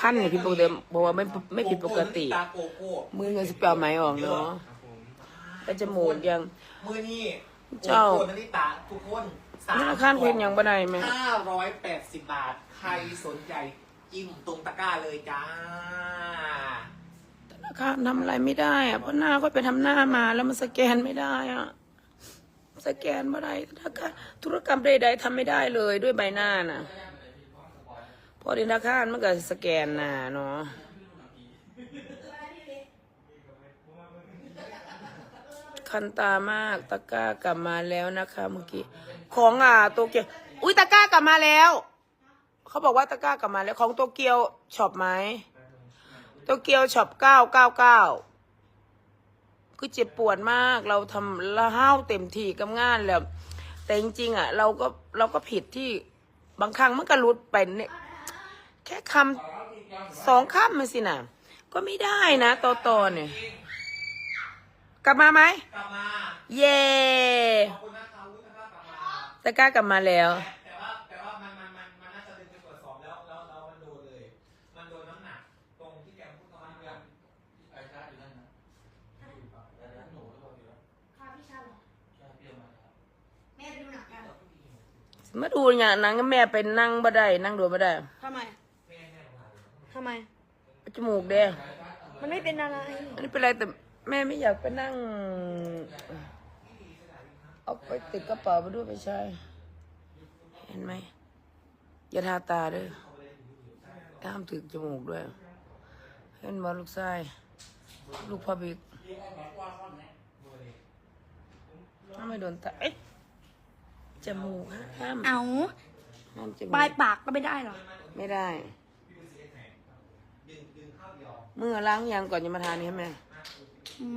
ขั้นเนี่ยผิดปกติบอกว่าไม่ไม่ผิดปกติตาโกโก้มือเงินสิบเปล่าไหมออกเนาะแต่จมูกยัง มือนี่เจ้าโกโก้นาฬิตาทุกคนสาธนาคารเพิ่นยังบ่ได้ไหมห้าร้อยแปดสิบบาท ใครสนใจจิ้มตรงตะกร้าเลยจ้าธนาคารทำอะไรไม่ได้อะเพราะหน้าก็ไปทำหน้ามาแล้วมันสแกนไม่ได้อะสแกนไม่ได้ธนาคารธุรกรรมใดๆทำไม่ได้เลยด้วยใบหน้าน่ะเพอธนาคารมันก็สแกนหน้าเนาะคันตามากตะกร้ากลับมาแล้วนะคะเมื่อกี้ของอะโตเกียวอุ้ยตะกร้ากลับมาแล้ว เขาบอกว่าตะกร้ากลับมาแล้วของโตเกียวช็อปไหมโตเกียวช็อปเก้าเก้าเก้าคือเจ็บปวดมากเราทำละห้าวเต็มที่กับงานแล้ว แต่จริงๆอะ เราก็เราก็ผิดที่บางครั้งมันก็หลุดไปเนี่ย แค่คำสองคำมันสินะก็ไม่ได้นะต่อต่อเนี่ย กลับมาไหมกลับมา เย่ขอบคุณนะคะวุฒิตะกร้ากลับมาตะกร้ากลับมาแล้วแต่ว่าแต่ว่ามันมันมันมันน่าจะดึงไปตรวจสอบแล้วแล้วแล้วมันโดนเลย มันโดนน้ำหนักตรงที่แกพูดตอนนั้นเนี่ยไอ้ชาติอยู่นั่นนะอยู่ปะแต่นั้นหนูหรือเปล่าพี่วะค่ะพี่ชาเหรอใช่พี่เอามาครับแม่ไปดูหนังกันมาดูเนี่ยหนังกับแม่ไปนั่งบ่ได้นั่งดูบ่ได้ทำไมทำไม จมูกแดง มันไม่เป็นอะไร อันนี้เป็นไรแต่แม่ไม่อยากไปนั่ง เอาไปติดกระเป๋าไปด้วยไปใช่เห็นไหม อย่าทาตาด้วยห้ามถึงจมูกด้วย เห็นบอลูกชาย ลูกพ่อบิ๊กถ้าไม่โดนตาเอ๊ะจมูกห้ามเอาห้ามจมูปลายกปากก็ไม่ได้เหรอ ไม่ได้ ดึงดึงข้าวเดียว มือล้างยางก่อนจะมาทานนี่ใช่ไหม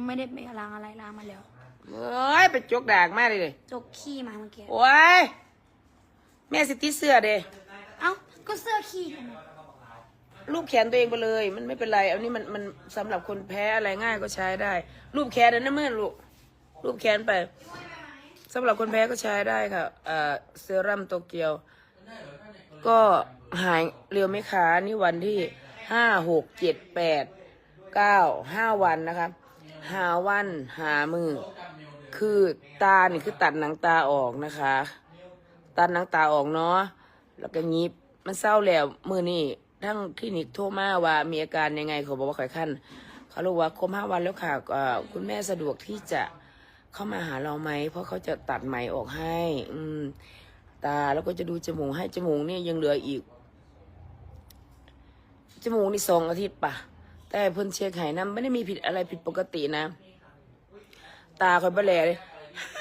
ไม่ได้ไปล้างอะไรล้างมาแล้วเอ้ยไปจกดากมากเลยเลยจกขี้มาเมื่อกี้โอ้ยแม่สิติเสื้อเด้เอ้าก็เสื้อขี้กันนะรูปแขนตัวเองไปเลย มันไม่เป็นไรอันนี้มันมันสำหรับคนแพ้อะไรง่ายก็ใช้ได้ รูปแขนนั้นนะเมื่อลูกรูปแขนไปสำหรับคนแพ้ก็ใช้ได้ค่ะเอ่อเซรั่มโตเกียว ก็หายเร็วไหมคะนี่วันที่ ห้าหกเจ็ดแปดเก้าห้าวันนะคะหาวันหามือ คือตานี่คือตัดหนังตาออกนะคะ ตัดหนังตาออกเนาะแล้วก็ยิบมันเศร้าแล้วมือนี่ทั้งคลินิกโทรมาว่ามีอาการยังไงเขาบอกว่าไข้ขั้นเขาบอกว่าครบห้าวันแล้วค่ะคุณแม่สะดวกที่จะเข้ามาหาเราไหมเพราะเขาจะตัดไหมออกให้ อืม ตาแล้วก็จะดูจมูกให้จมูกนี่ยังเหลืออีก จมูกนี่สองอาทิตย์ปะแต่เพิ่นเช็คไห้นะไม่ได้มีผิดอะไรผิดปกตินะ ตาคอยบแลเลย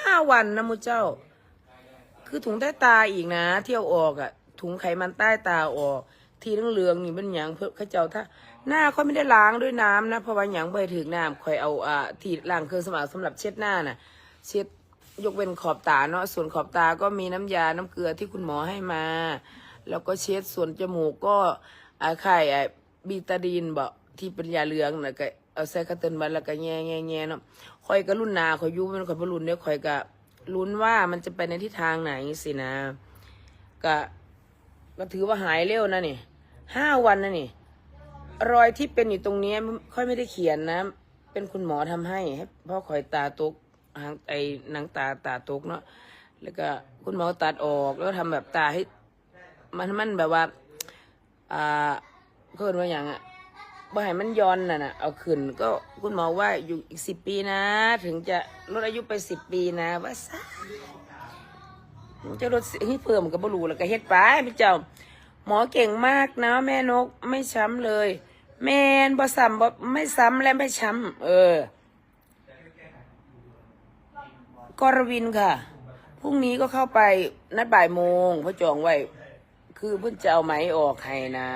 ห้าวันนะมูเจ้า คือถุงใต้ตาอีกนะ เที่ยวออกอะถุงไขมันใต้ตาออก ทีเหลืองๆนี่เป็นอย่างเพื่อเขาเจ้าถ้า หน้าค่อยไม่ได้ล้างด้วยน้ำนะเพราะว่าอย่างไปถึงน้ำค่อยเอาอ่าทีล้างเครื่องสมางสำหรับเช็ดหน้าน่ะ เช็ดยกเว้นขอบตาเนาะส่วนขอบตาก็มีน้ำยาน้ำเกลือที่คุณหมอให้มา แล้วก็เช็ดส่วนจมูกก็ อาไข่ไอ้บีตาดีนบอกที่เป็นยาเหลืองนะก็เอาใส่กระตินบันแล้วก็แง่แง่แง่เนาะคอยก็รุ่นนาคอยยุ่มันคอยบรุ่นเนี่ยคอยก็ลุ้นว่ามันจะไปในทิศทางไหนสินะ ก็ก็ถือว่าหายเร็วนะนี่ห้าวันนะนี่ รอยที่เป็นอยู่ตรงเนี้ยค่อยไม่ได้เขียนนะ เป็นคุณหมอทำให้ให้เพ่อคอยตาตกหางไอ้หนังตาตาตกเนาะแล้วก็คุณหมอตัดออกแล้วทำแบบตาให้ มันมันแบบว่า อ่าเกินว่าอย่างอะบ่ให้มันย้อนน่ะนะเอาขึ้นก็คุณหมอว่าอยู่อีกสิบปีนะ ถึงจะลดอายุไปสิบปีนะว่าซะจะลดสิให้เพิ่มกับบรูแล้วก็เฮ็ดไปพี่เจ้า หมอเก่งมากนะ แม่นกไม่ช้ำเลย แม่นบ่ซ้ำบ่ไม่ซ้ำและไม่ช้ำเออกรวินค่ะ พรุ่งนี้ก็เข้าไปนัดบ่ายโมงพราะจองไว้ คือเพิ่งจะเอาไหมออกให้นะ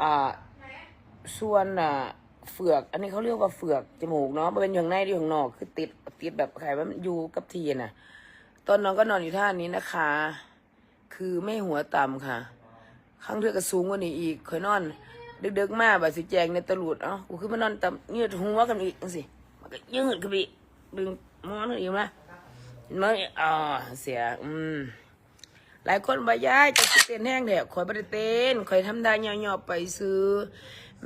อ่า ส่วนอะเฟือก อันนี้เขาเรียกว่าเฟือกจมูกเนาะมันเป็นอย่างในหรือข้างนอก คือติดติดแบบไขว่ามันอยู่กับทีน่ะ ตอนนอนก็นอนอยู่ท่านี้นะคะ คือไม่หัวต่ำค่ะครั้งเทือกก็สูงกว่านี้อีกเคยนอนดึกๆมากแบบสิแจงในตลุดเอ้ากูคือมานอนต่ำยืดหัวกันอีกสิมันก็ยืดกันไปอีกดึงหมอนอีกนะเห็นอ่าเสีย อืม หลายคนว่าย้ายจะสิเต้นแห้งแถบข่อยบ่ได้เต้นข่อยทำได้ย่อๆไปซื้อ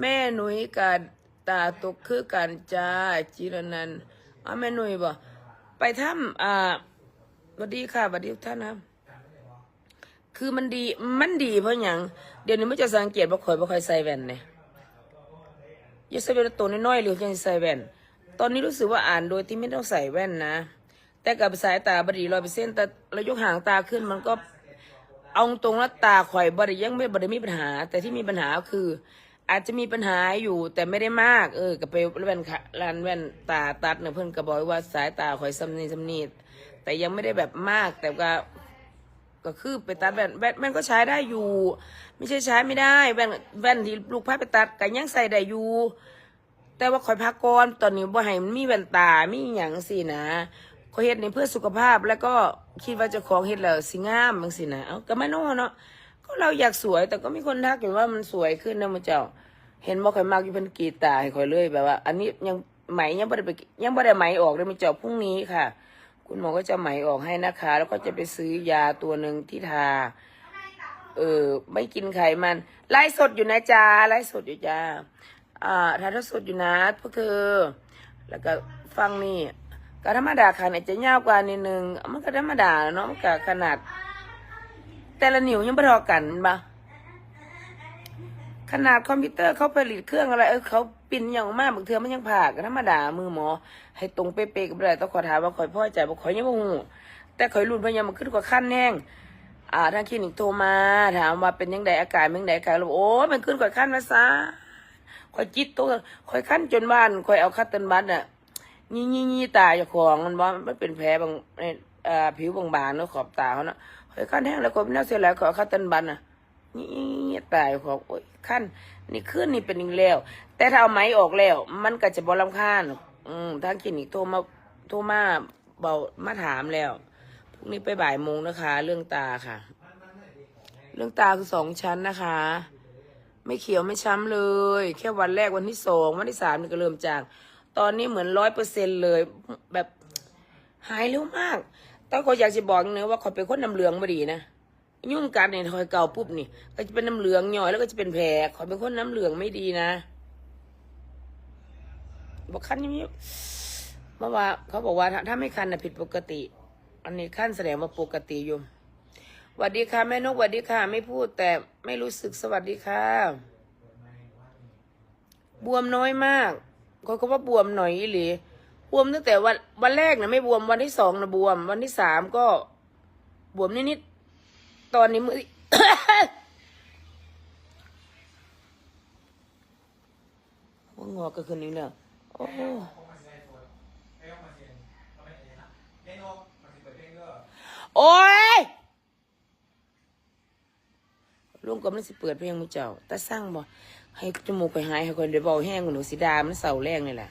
แม่หนุ่ยกับตาตกคือกันจ้าจิรนันท์อ้าแม่หนุ่ยบ่ไปทำอ่าสวัสดีค่ะสวัสดีทุกท่านนะคือมันดีมันดีเพราะอย่างเดี๋ยวนี้ไม่จะสังเกตว่าข่อยบ่คอยใส่แว่นเนี่ยยังใส่แว่นตัวน้อยๆหรือยังใส่แว่น ตอนนี้รู้สึกว่าอ่านโดยที่ไม่ต้องใส่แว่นนะ แต่กับสายตาบดีร้อยเปอร์เซ็นต์แต่เรายกหางตาขึ้นมันก็ เอาตรงแล้วตาข่อยบริยังไม่บริมีปัญหา แต่ที่มีปัญหาคือ อาจจะมีปัญหาอยู่แต่ไม่ได้มาก เออกับไปแว่นค่ะร้านแว่นตาตัดเนี่ยเพื่อนก็บอกว่าสายตาข่อยซ้ำนี่ซ้ำนีแต่ยังไม่ได้แบบมากแต่ก็ก็คือไปตัดแว่นแว่นแว่นก็ใช้ได้อยู่ ไม่ใช่ใช้ไม่ได้แว่นแว่นที่ลูกพาไปตัดก็ยังใส่ได้อยู่แต่ว่าคอยพักก่อนตอนนี้บ่ให้มันมีแว่นตามีหยังสินะขอยเฮ็ดนี่เพื่อสุขภาพแล้วก็ คิดว่าจะของเฮ็ดแล้วสิงามบางสินะเอาก็ไม่น้อเนาะก็เราอยากสวย แต่ก็มีคนทักอยู่ว่ามันสวยขึ้นนะมันเจ้า เห็นบ่ข่อยมากอยู่เพิ่นกีตาให้ข่อยเลยแบบว่า อันนี้ยังไหมยังบ่ได้ไปยังบ่ได้ไหมออกเลยมันเจ้าพรุ่งนี้ค่ะ คุณหมอก็จะไหมออกให้นะคะ แล้วก็จะไปซื้อยาตัวหนึ่งที่ทา เออ ไม่กินไขมัน ไล่สดอยู่นะจ๊ะไล่สดอยู่จ้าอ่าถ่ายทอดสดอยู่นะพวกเธอ แล้วก็ฟังนี่ ก็ธรรมดาค่ะเนี่ยจะยาวกว่านิดนึงมันก็ธรรมดาเนาะมันก็ขนาด แต่ละนิ้วยังไม่เทอกันปะขนาดคอมพิวเตอร์เขาผลิตเครื่องอะไรเออเขาปิ้นอย่างมากบางเทือมันยังผ่าก็ธรรมดามือหมอ ให้ตรงเป๊ะๆกับอะไรต้องขอถามว่าข่อยพ่อใจบ่ข่อยยังบ่ฮู้แต่ข่อยรุ่นพยายามมันขึ้นกว่าขั้นแห้งอ่าทางคลินิกโทรมา ถามว่าเป็นยังไงอาการเป็นยังไงอาการเราบอกโอ้มันขึ้นกว่าขั้นมาซะขอยจิตตัวขอยขั้นจนบ้านขอยเอาคัตเติลบัตน่ะ ยี่ยี่ยี่ตาเจ้าของมันว่มันเป็นแผลบางในเอ่อผิวบางๆเนาะขอบตาเขาเนาะข่อยขั้นแห้งแล้วก็เป็นน่าเสียหลายขอคัตเติลบัตน่ะยี่ยี่ตาของโอ้ยขั้นนี่ขึ้นนี่เป็นอีกแล้ว แต่ถ้าเอาไหมออกแล้ว มันก็จะบ่ลำคาญอืมทางคลินิกโทรมาโทรมาเบามาถามแล้วพรุ่งนี้ไปบ่ายโมงนะคะ เรื่องตาค่ะ เรื่องตาคือสองชั้นนะคะ ไม่เขียวไม่ช้ำเลย แค่วันแรกวันที่สองวันที่สามนี่ก็เริ่มจาง ตอนนี้เหมือนร้อยเปอร์เซ็นเลย แบบหายเร็วมากแต่ก็อยากจะบอกเนื้อว่าขอเป็นคนน้ำเหลืองมาดีนะยุ่งกัดเนี่ยคอยเก่าปุ๊บนี่ ก็จะเป็นน้ำเหลืองย่อยแล้วก็จะเป็นแผลขอเป็นคนน้ำเหลืองไม่ดีนะบอกคันนี้เมื่อว่าเขาบอกว่าถ้าถ้าไม่คันนะผิดปกติ อันนี้ขั้นแสดงว่าปกติอยู่สวัสดีค่ะแม่นกสวัสดีค่ะ ไม่พูดแต่ไม่รู้สึกสวัสดีค่ะ บวมน้อยมาก เขาก็ว่าบวมหน่อยอีหรือบวมตั้งแต่วันวันแรกนะไม่บวมวันที่สองนะบวม วันที่สามก็บวมนิดๆตอนนี้มือว่างอกก็คืนนี้แล้วโอ้โอ้ยลุงก็มันสิเปิดเพลงมือเจ้าแต่สร้างบ่ ให้จมูกไปหายให้คนเดี๋ยวเบาแห้งหนูสีดามันเสาแรงนี่แหละ